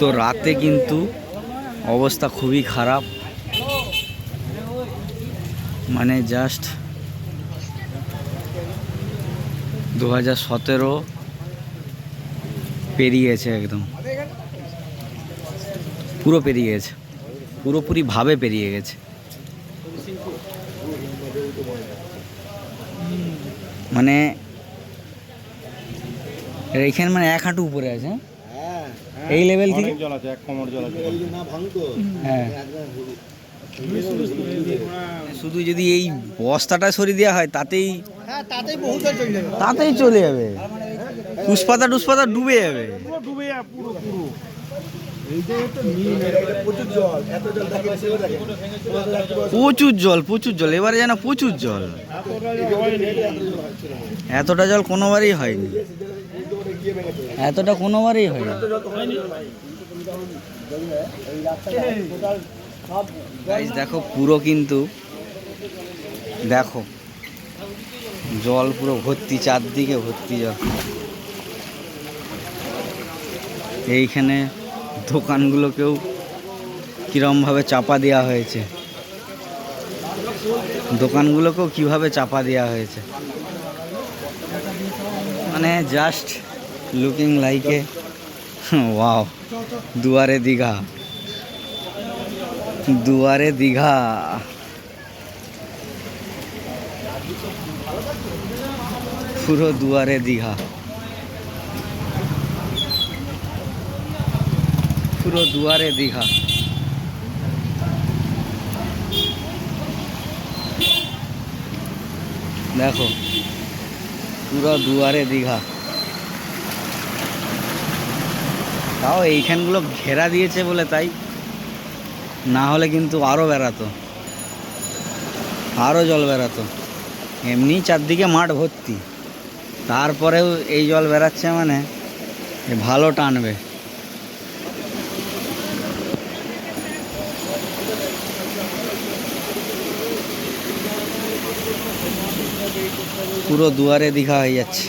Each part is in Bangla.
তো রাতে কিন্তু অবস্থা খুবই খারাপ। মানে জাস্ট দু হাজার সতেরো পেরিয়েছে একদম। পুরো পেরিয়ে গেছে পুরোপুরিভাবে পেরিয়ে গেছে। মানে এইখানে মানে এক হাঁটু উপরে আছে হ্যাঁ? এই লেভেল থেকে? জল আছে এক কোমর জল আছে। হ্যাঁ। শুধু যদি এই বস্তাটা সরিয়ে দেওয়া হয় তাতেই হ্যাঁ তাতেই বহু জল চলে যাবে। তাতেই চলে যাবে। পুষ্পাতা টুসপাতা ডুবে যাবে। পুরো ডুবে যাবে পুরো পুরো। প্রচুর জল প্রচুর জল এবারে যেন প্রচুর জল। এতটা জল কোনোবারই হয়নি। এতটা কোনোবারই হয়নি। দেখো, পুরো কিন্তু, দেখো, জল পুরো ভর্তি, চারদিকে ভর্তি জল। এইখানে দোকানগুলোকেও কীরমভাবে চাপা দেওয়া হয়েছে? দোকানগুলোকেও কীভাবে চাপা দেওয়া হয়েছে? মানে জাস্ট লুকিং লাইকে ওয়াও দুয়ারে দীঘা। দুয়ারে দীঘা। পুরো দুয়ারে দীঘা। পুরো দুয়ারে দীঘা। দেখো, পুরো দুয়ারে দীঘা। তাও এইখানগুলো ঘেরা দিয়েছে বলে তাই। না হলে কিন্তু আরও বেড়াতো। আরও জল বেড়াতো। এমনি চারদিকে মাঠ ভর্তি। তারপরেও এই জল বেড়াচ্ছে মানে ভালো টানবে। পুরো দুয়ারে দীঘা হয়ে যাচ্ছে।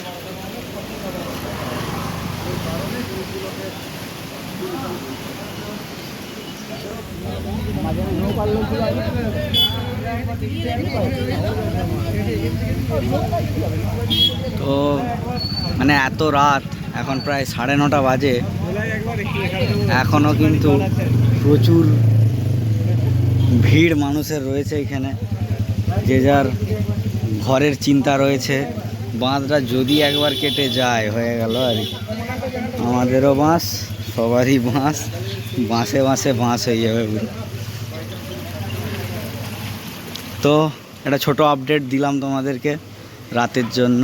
তো মানে এত রাত, এখন প্রায় সাড়ে নটা বাজে। এখনও কিন্তু প্রচুর ভিড় মানুষের রয়েছে এখানে। যে যার ঘরের চিন্তা রয়েছে। বাঁধটা যদি একবার কেটে যায়, হয়ে গেল আর আমাদেরও বাঁশ, সবারই বাঁশ, বাঁশে বাঁশে বাঁশ হয়ে যাবে তো, একটা ছোট আপডেট দিলাম তোমাদেরকে রাতের জন্য।